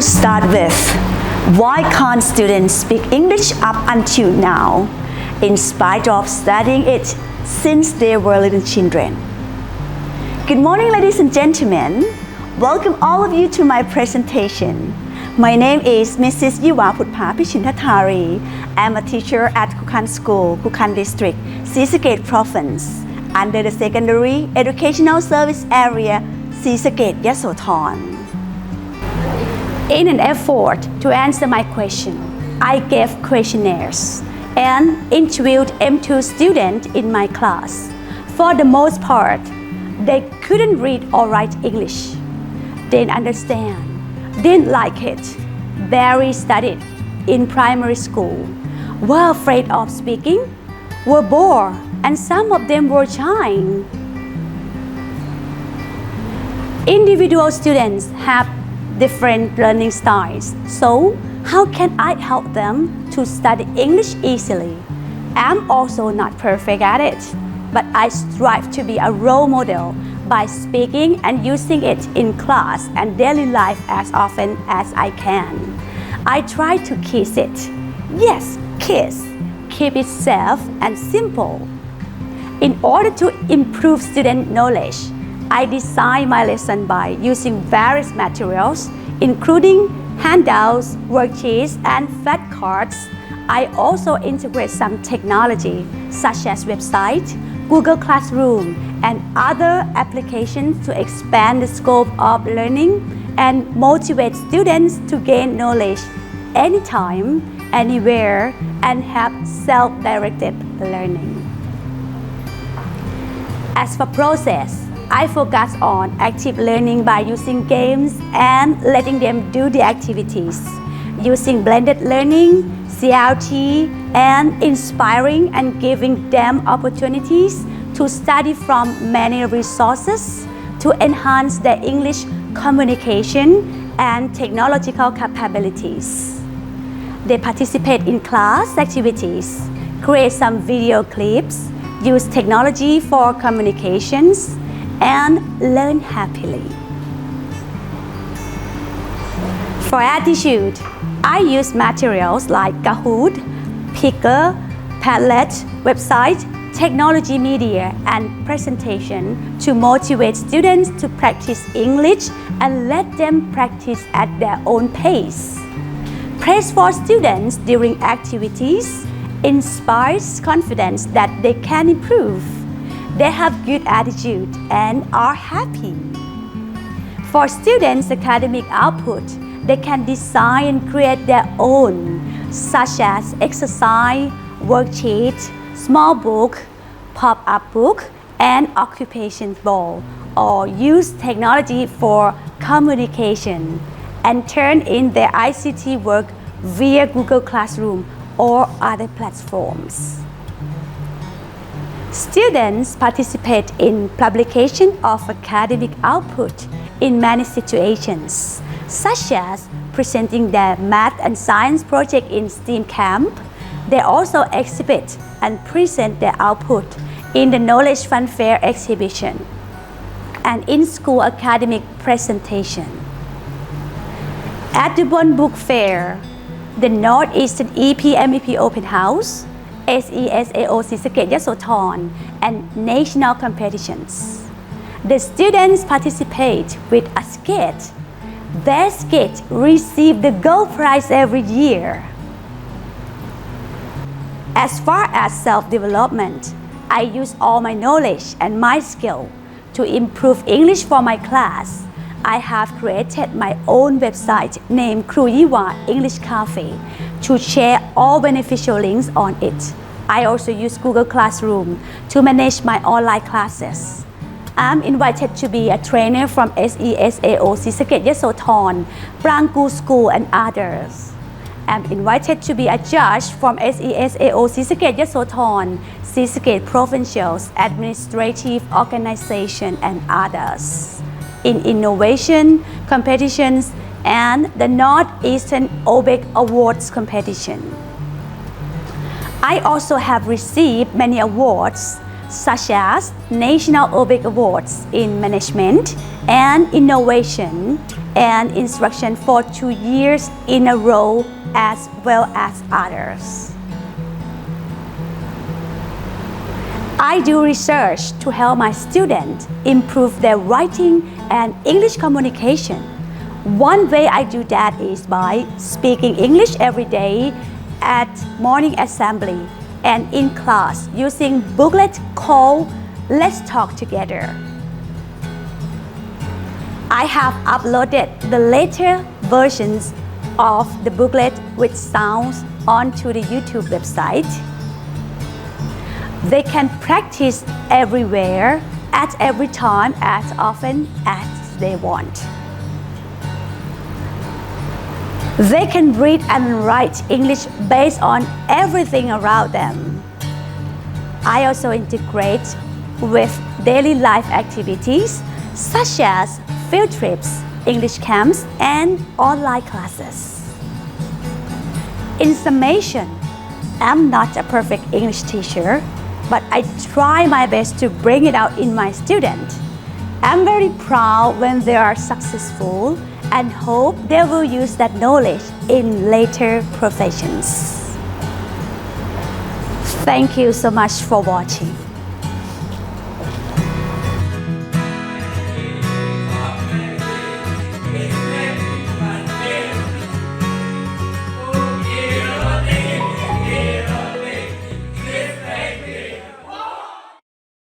start with why can't students speak English up until now, in spite of studying it since they were little children? Good morning, ladies and gentlemen. Welcome all of you to my presentation. My name is Mrs. Yiwa Putpa Pichintatari. I'm a teacher at Kukan School, Kukan District, Sisaket Province, under the Secondary Educational Service Area, Sisaket Yasothon. In an effort to answer my question, I gave questionnaires and interviewed M2 students in my class. For the most part, they couldn't read or write English, didn't understand, didn't like it, barely studied in primary school, were afraid of speaking, were bored, and some of them were shy. Individual students have different learning styles. So, how can I help them to study English easily? I'm also not perfect at it, but I strive to be a role model by speaking and using it in class and daily life as often as I can. I try to kiss it. Yes, kiss. Keep it safe and simple. In order to improve student knowledge, I design my lesson by using various materials, including handouts, worksheets, and flashcards. I also integrate some technology, such as website, Google Classroom, and other applications to expand the scope of learning and motivate students to gain knowledge anytime, anywhere, and have self-directed learning. As for process, I focus on active learning by using games and letting them do the activities, using blended learning, CLT, and inspiring and giving them opportunities to study from many resources to enhance their English communication and technological capabilities. They participate in class activities, create some video clips, use technology for communications, and learn happily. For attitude, I use materials like Kahoot, Picker, Padlet, website, technology media, and presentation to motivate students to practice English and let them practice at their own pace. Praise for students during activities inspires confidence that they can improve. They have good attitude and are happy. For students' academic output, they can design and create their own, such as exercise, worksheet, small book, pop-up book, and occupation ball, or use technology for communication and turn in their ICT work via Google Classroom or other platforms. Students participate in publication of academic output in many situations, such as presenting their math and science project in STEAM camp. They also exhibit and present their output in the Knowledge Fun Fair exhibition and in school academic presentation. At the Bon Book Fair, the Northeastern EP MEP Open House, SESAO Sisaket Yasothon, and national competitions. The students participate with a skate. Their skate receive the gold prize every year. As far as self-development, I use all my knowledge and my skill to improve English for my class. I have created my own website named Kruyiwa English Cafe to share all beneficial links on it. I also use Google Classroom to manage my online classes. I'm invited to be a trainer from SESAO Sisaket Yasothon, Prangku School and others. I'm invited to be a judge from SESAO Sisaket Yasothon, Sisaket Provincials, Administrative Organization and others in innovation competitions and the Northeastern OBEC Awards competition. I also have received many awards such as National OBEC Awards in Management and Innovation and instruction for two years in a row as well as others. I do research to help my students improve their writing and English communication. One way I do that is by speaking English every day at morning assembly and in class using booklet called Let's Talk Together. I have uploaded the later versions of the booklet with sounds onto the YouTube website. They can practice everywhere, at every time, as often as they want. They can read and write English based on everything around them. I also integrate with daily life activities such as field trips, English camps, and online classes. In summation, I'm not a perfect English teacher, but I try my best to bring it out in my students. I'm very proud when they are successful and hope they will use that knowledge in later professions. Thank you so much for watching.